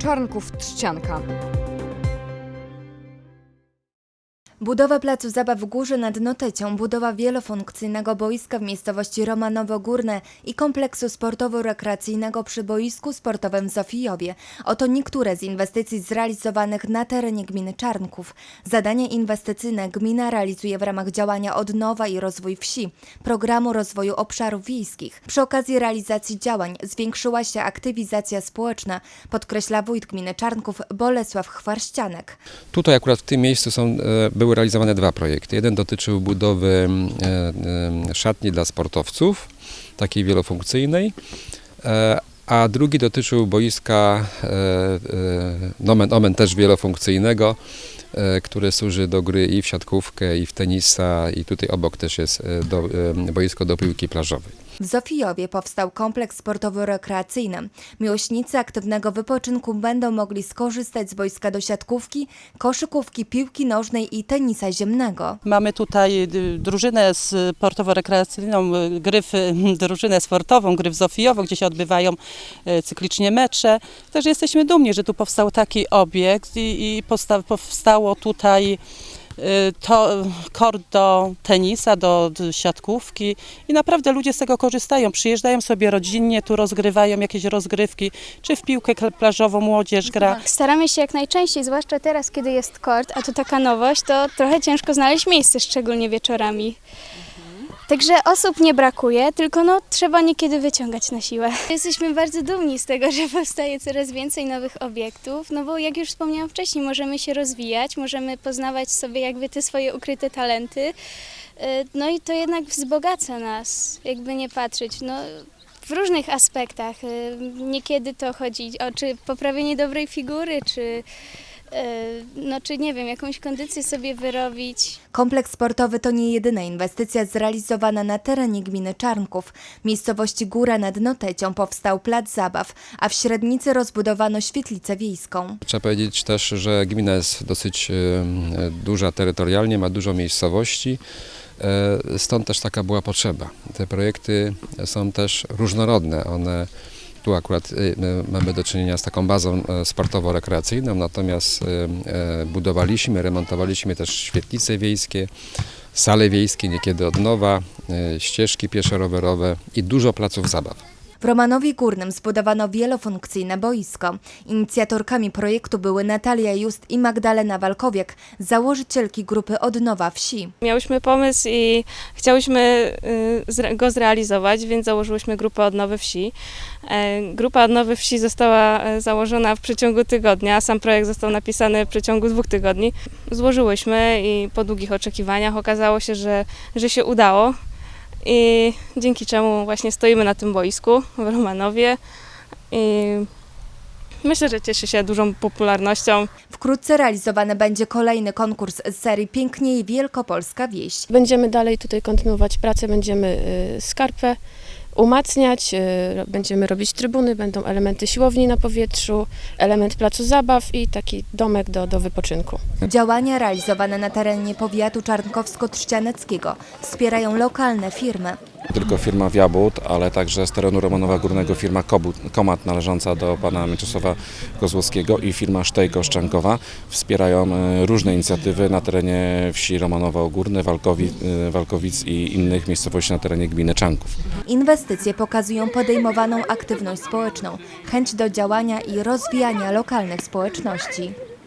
Czarnków Trzcianka. Budowa placu zabaw w Górze nad Notecią, budowa wielofunkcyjnego boiska w miejscowości Romanowo-Górne i kompleksu sportowo-rekreacyjnego przy boisku sportowym w Zofijowie. Oto niektóre z inwestycji zrealizowanych na terenie gminy Czarnków. Zadanie inwestycyjne gmina realizuje w ramach działania Odnowa i Rozwój Wsi, programu rozwoju obszarów wiejskich. Przy okazji realizacji działań zwiększyła się aktywizacja społeczna, podkreśla wójt gminy Czarnków Bolesław Chwarścianek. Tutaj akurat w tym miejscu są, e, były realizowane dwa projekty. Jeden dotyczył budowy e, e, szatni dla sportowców, takiej wielofunkcyjnej, e, a drugi dotyczył boiska, nomen omen też wielofunkcyjnego, które służy do gry i w siatkówkę, i w tenisa, i tutaj obok też jest do, boisko do piłki plażowej. W Zofijowie powstał kompleks sportowo-rekreacyjny. Miłośnicy aktywnego wypoczynku będą mogli skorzystać z boiska do siatkówki, koszykówki, piłki nożnej i tenisa ziemnego. Mamy tutaj y, drużynę sportowo-rekreacyjną, y, gryf, y, drużynę sportową, gry w Zofijowo, gdzie się odbywają cyklicznie mecze. Także jesteśmy dumni, że tu powstał taki obiekt i, i powsta, powstało tutaj to kort do tenisa, do, siatkówki i naprawdę ludzie z tego korzystają. Przyjeżdżają sobie rodzinnie, tu rozgrywają jakieś rozgrywki, czy w piłkę plażową młodzież gra. Tak, staramy się jak najczęściej, zwłaszcza teraz, kiedy jest kort, a to taka nowość, to trochę ciężko znaleźć miejsce, szczególnie wieczorami. Także osób nie brakuje, tylko no, trzeba niekiedy wyciągać na siłę. Jesteśmy bardzo dumni z tego, że powstaje coraz więcej nowych obiektów, no bo jak już wspomniałam wcześniej, możemy się rozwijać, możemy poznawać sobie jakby te swoje ukryte talenty, Y, no i to jednak wzbogaca nas, jakby nie patrzeć. No, w różnych aspektach. Y, Niekiedy to chodzi o czy poprawienie dobrej figury, czy, no, czy nie wiem, jakąś kondycję sobie wyrobić. Kompleks sportowy to nie jedyna inwestycja zrealizowana na terenie gminy Czarnków. W miejscowości Góra nad Notecią powstał plac zabaw, a w Średnicy rozbudowano świetlicę wiejską. Trzeba powiedzieć też, że gmina jest dosyć e, duża terytorialnie, ma dużo miejscowości, e, stąd też taka była potrzeba. Te projekty są też różnorodne. One tu akurat e, mamy do czynienia z taką bazą e, sportowo-rekreacyjną, natomiast e, e, budowaliśmy, remontowaliśmy też świetlice wiejskie, sale wiejskie, niekiedy od nowa, e, ścieżki pieszo-rowerowe i dużo placów zabaw. W Romanowie Górnym zbudowano wielofunkcyjne boisko. Inicjatorkami projektu były Natalia Just i Magdalena Walkowiak, założycielki grupy Odnowa Wsi. Miałyśmy pomysł i chciałyśmy y, go zrealizować, więc założyłyśmy grupę Odnowy Wsi. E, Grupa Odnowy Wsi została e, założona w przeciągu tygodnia, sam projekt został napisany w przeciągu dwóch tygodni. Złożyłyśmy i po długich oczekiwaniach okazało się, że, że się udało i dzięki czemu właśnie stoimy na tym boisku w Romanowie i myślę, że cieszy się dużą popularnością. Wkrótce realizowany będzie kolejny konkurs z serii Piękniej Wielkopolska Wieś. Będziemy dalej tutaj kontynuować pracę, będziemy y, skarpę umacniać, y, będziemy robić trybuny, będą elementy siłowni na powietrzu, element placu zabaw i taki domek do, do wypoczynku. Działania realizowane na terenie powiatu czarnkowsko-trzcianeckiego wspierają lokalne firmy. Tylko firma Wiabut, ale także z terenu Romanowa Górnego firma Komat należąca do pana Mieczysława Kozłowskiego i firma Sztejko Szczankowa wspierają e, różne inicjatywy na terenie wsi Romanowa Górne, Walkowi, e, Walkowic i innych miejscowości na terenie gminy Czanków. Inwestycje pokazują podejmowaną aktywność społeczną, chęć do działania i rozwijania lokalnych społeczności.